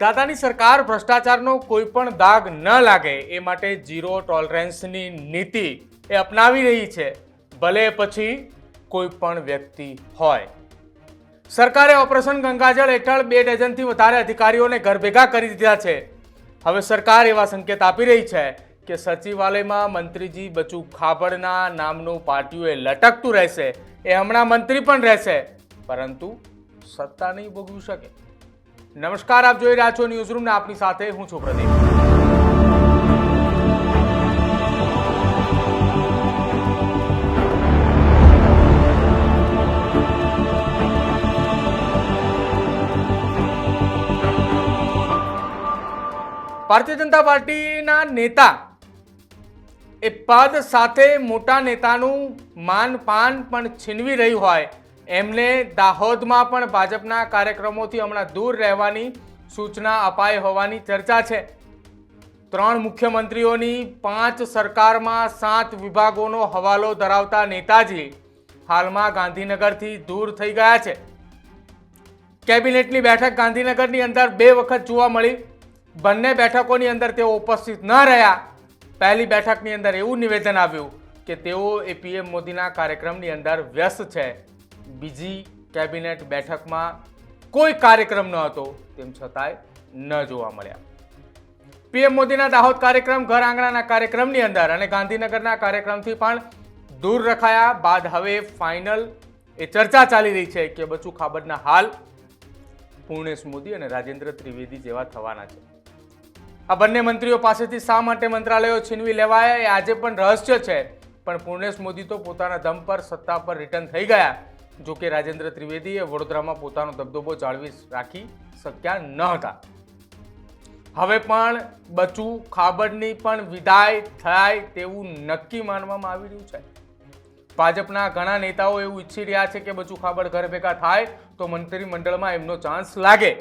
દાદાની સરકાર ભ્રષ્ટાચારનો કોઈ પણ દાગ ન લાગે એ માટે ઝીરો ટોલરન્સની નીતિ એ અપનાવી રહી છે. ભલે પછી કોઈ પણ વ્યક્તિ હોય. સરકારે ઓપરેશન ગંગાજળ હેઠળ બે ડઝનથી વધારે અધિકારીઓને ઘર ભેગા કરી દીધા છે. હવે સરકાર એવા સંકેત આપી રહી છે કે સચિવાલયમાં મંત્રીજી બચુ ખાબડના નામનું પાર્ટીઓ એ લટકતું રહેશે. એ હમણાં મંત્રી પણ રહેશે. પરંતુ સત્તા નહીં ભોગવી શકે. નમસ્કાર, આપ જોઈ રહ્યા છો ન્યૂઝ રૂમ ને આપની સાથે હું છું પ્રદીપ. ભારતીય જનતા પાર્ટીના નેતા એ પદ સાથે મોટા નેતાનું માન પાન પણ છીનવી રહ્યું હોય. એમને દાહોદમાં પણ ભાજપના કાર્યક્રમોથી હમણાં દૂર રહેવાની સૂચના અપાઈ હોવાની ચર્ચા છે. ત્રણ મુખ્યમંત્રીઓની પાંચ સરકારમાં સાત વિભાગોનો હવાલો ધરાવતા નેતાજી હાલમાં ગાંધીનગરથી દૂર થઈ ગયા છે. કેબિનેટની બેઠક ગાંધીનગરની અંદર બે વખત જોવા મળી. બંને બેઠકોની અંદર તેઓ ઉપસ્થિત ન રહ્યા. પહેલી બેઠકની અંદર એવું નિવેદન આવ્યું કે તેઓ એ પીએમ મોદીના કાર્યક્રમની અંદર વ્યસ્ત છે. બીજી કેબિનેટ બેઠકમાં કોઈ કાર્યક્રમ ન હતો, તેમ છતાંય ન જોવા મળ્યા. પીએમ મોદીના દાહોદ કાર્યક્રમ ઘર આંગણાના કાર્યક્રમની અંદર અને ગાંધીનગરના કાર્યક્રમથી પણ દૂર રખાયા બાદ હવે ફાઇનલ એ ચર્ચા ચાલી રહી છે કે બચુ ખાબડના હાલ પૂર્ણેશ મોદી અને રાજેન્દ્ર ત્રિવેદી જેવા થવાના છે. આ બંને મંત્રીઓ પાસેથી શા માટે મંત્રાલયો છીનવી લેવાયા એ આજે પણ રહસ્ય છે, પણ પૂર્ણેશ મોદી તો પોતાના દમ પર, સત્તા પર રિટર્ન થઈ ગયા. જો કે રાજેન્દ્ર ત્રિવેદીએ વડોદરામાં પોતાનો દબદબો જાળવી રાખી શક્યા ન હતા. હવે પણ બચુ ખાબડની પણ વિદાય થાય તેવું નક્કી માનવામાં આવી રહ્યું છે. ભાજપના ઘણા નેતાઓ એવું ઈચ્છી રહ્યા છે કે બચુ ખાબડ ઘર ભેગા થાય તો મંત્રીમંડળમાં એમનો ચાન્સ લાગે.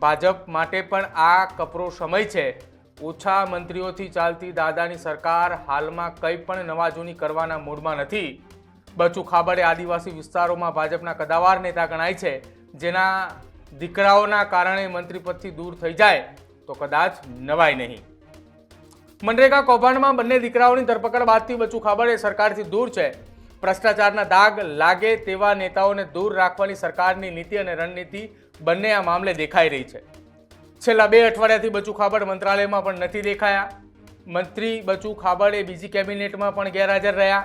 ભાજપ માટે પણ આ કપરો સમય છે. ઓછા મંત્રીઓથી ચાલતી દાદાની સરકાર હાલમાં કંઈ પણ નવાજૂની કરવાના મૂડમાં નથી. બચુ ખાબડે આદિવાસી વિસ્તારોમાં ભાજપના કદાવાર નેતા ગણાય છે, જેના દીકરાઓના કારણે મંત્રીપદથી દૂર થઈ જાય તો કદાચ નવાય નહીં. મનરેગા કૌભાંડમાં બંને દીકરાઓની ધરપકડ બાદથી બચુ ખાબડે સરકારથી દૂર છે. ભ્રષ્ટાચારના દાગ લાગે તેવા નેતાઓને દૂર રાખવાની સરકારની નીતિ અને રણનીતિ બંને આ મામલે દેખાઈ રહી છે. છેલ્લા બે અઠવાડિયાથી બચુ ખાબડ મંત્રાલયમાં પણ નથી દેખાયા. મંત્રી બચુ ખાબડ બીજી કેબિનેટમાં પણ ગેરહાજર રહ્યા.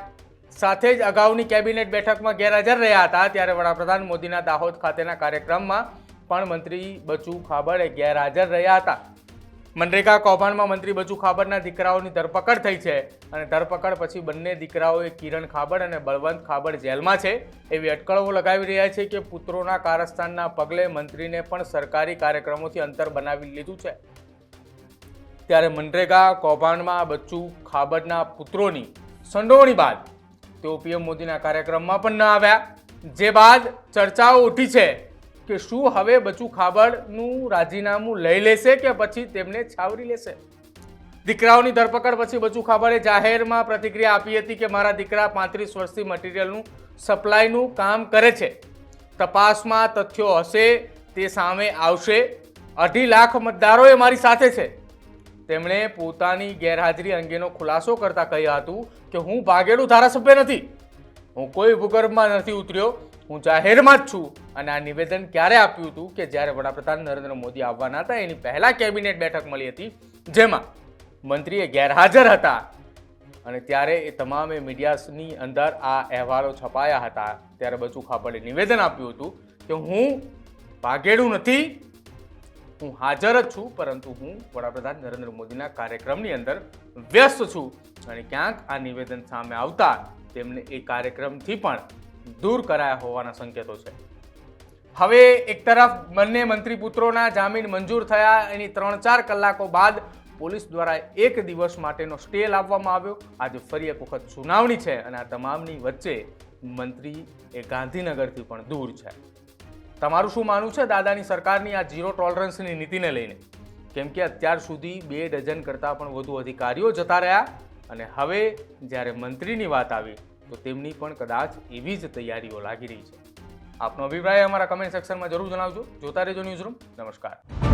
સાથે જ અગાઉની કેબિનેટ બેઠકમાં ગેરહાજર રહ્યા હતા, ત્યારે વડાપ્રધાન મોદીના દાહોદ ખાતેના કાર્યક્રમમાં પણ મંત્રી બચુ ખાબડ ગેરહાજર રહ્યા હતા. મનરેગા કૌભાંડમાં મંત્રી બચુ ખાબડના દીકરાઓની ધરપકડ થઈ છે અને ધરપકડ પછી બંને દીકરાઓએ કિરણ ખાબડ અને બળવંત ખાબડ જેલમાં છે. એવી અટકળો લગાવી રહ્યા છે કે પુત્રોના કારસ્તાનના પગલે મંત્રીને પણ સરકારી કાર્યક્રમોથી અંતર બનાવી લીધું છે. ત્યારે મનરેગા કૌભાંડમાં બચ્ચુ ખાબડના પુત્રોની સંડોવણી બાદ તેઓ પીએમ મોદીના કાર્યક્રમમાં પણ ન આવ્યા. જે બાદ ચર્ચાઓ ઉઠી છે કે શું હવે બચુ ખાબડનું રાજીનામું લઈ લેશે કે પછી તેમને છાવરી લેશે? દીકરાઓની ધરપકડ પછી બચુ ખાબડે જાહેરમાં પ્રતિક્રિયા આપી હતી કે મારા દીકરા પાંત્રીસ વર્ષથી મટીરિયલનું સપ્લાયનું કામ કરે છે. તપાસમાં તથ્યો હશે તે સામે આવશે. અઢી લાખ મતદારો એ મારી સાથે છે. તેમણે પોતાની ગેરહાજરી અંગેનો ખુલાસો કરતા કહ્યું હતું કે હું ભાગેલું ધારાસભ્ય નથી. હું કોઈ ભૂગર્ભમાં નથી ઉતર્યો. હું જાહેરમાં જ છું. અને આ નિવેદન ક્યારે આપ્યું હતું કે જ્યારે વડાપ્રધાન નરેન્દ્ર મોદી આવવાના હતા, એની પહેલાં કેબિનેટ બેઠક મળી હતી, જેમાં મંત્રીએ ગેરહાજર હતા. અને ત્યારે એ તમામે મીડિયાની અંદર આ અહેવાલો છપાયા હતા. ત્યારે બચુ ખાપડે નિવેદન આપ્યું હતું કે હું ભાગેડું નથી હું હાજર જ છું, પરંતુ હું વડાપ્રધાન નરેન્દ્ર મોદીના કાર્યક્રમની અંદર વ્યસ્ત છું. અને ક્યાંક આ નિવેદન સામે આવતા તેમને એ કાર્યક્રમથી પણ દૂર કરાયા હોવાના સંકેતો છે. હવે એક તરફ બંને મંત્રી પુત્રોના જામીન મંજૂર થયા, એની ત્રણ ચાર કલાકો બાદ પોલીસ દ્વારા એક દિવસ માટેનો સ્ટે લાવવામાં આવ્યો. આજે ફરી એક વખત સુનાવણી છે અને આ તમામની વચ્ચે મંત્રી એ ગાંધીનગરથી પણ દૂર છે. તમારું શું માનવું છે દાદાની સરકારની આ ઝીરો ટોલરન્સની નીતિને લઈને? કેમ કે અત્યાર સુધી બે ડઝન કરતાં પણ વધુ અધિકારીઓ જતા રહ્યા અને હવે જ્યારે મંત્રીની વાત આવી, તો તેમની પણ કદાચ એવી જ તૈયારીઓ લાગી રહી છે. આપનો અભિપ્રાય અમારા કમેન્ટ સેક્શનમાં જરૂર જણાવજો. જોતા રહેજો ન્યૂઝ રૂમ નમસ્કાર.